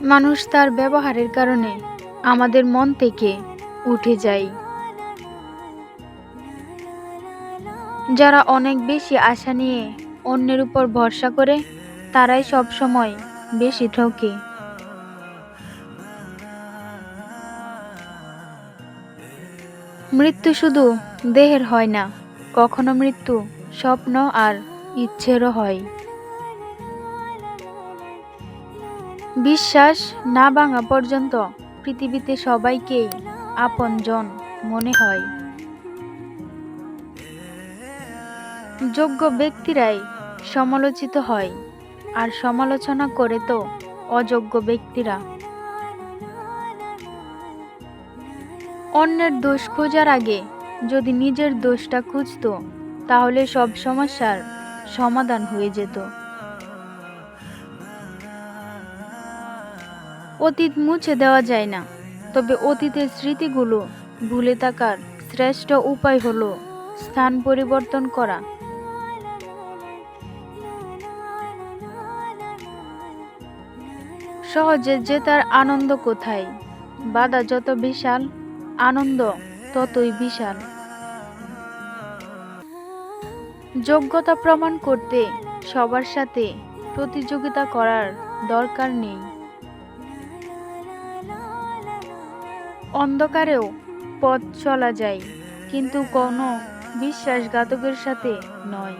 মানুষ তার ব্যবহারের কারণে আমাদের মন থেকে উঠে যায়। যারা অনেক বেশি আশা নিয়ে অন্যের উপর ভরসা করে, তারাই সব সময় বেশি ঠকে। মৃত্যু শুধু দেহের হয় না, কখনো মৃত্যু স্বপ্ন আর ইচ্ছেরও হয়। বিশ্বাস না ভাঙা পর্যন্ত পৃথিবীতে সবাইকেই আপনজন মনে হয়। যোগ্য ব্যক্তিরাই সমালোচিত হয়, আর সমালোচনা করে তো অযোগ্য ব্যক্তিরা। অন্যের দোষ খোঁজার আগে যদি নিজের দোষটা খুঁজতো, তাহলে সব সমস্যার সমাধান হয়ে যেত। অতীত মুছে দেওয়া যায় না। তবে অতীতের স্মৃতিগুলো ভুলে থাকার শ্রেষ্ঠ উপায় হলো স্থান পরিবর্তন করা। সহজে জেতার আনন্দ কোথায়? বাধা যত বিশাল, আনন্দ ততই বিশাল। যোগ্যতা প্রমাণ করতে সবার সাথে প্রতিযোগিতা করার দরকার নেই। অন্ধকারেও পথ চলা যায় কিন্তু কোনো বিশ্বাসঘাতকের সাথে নয়।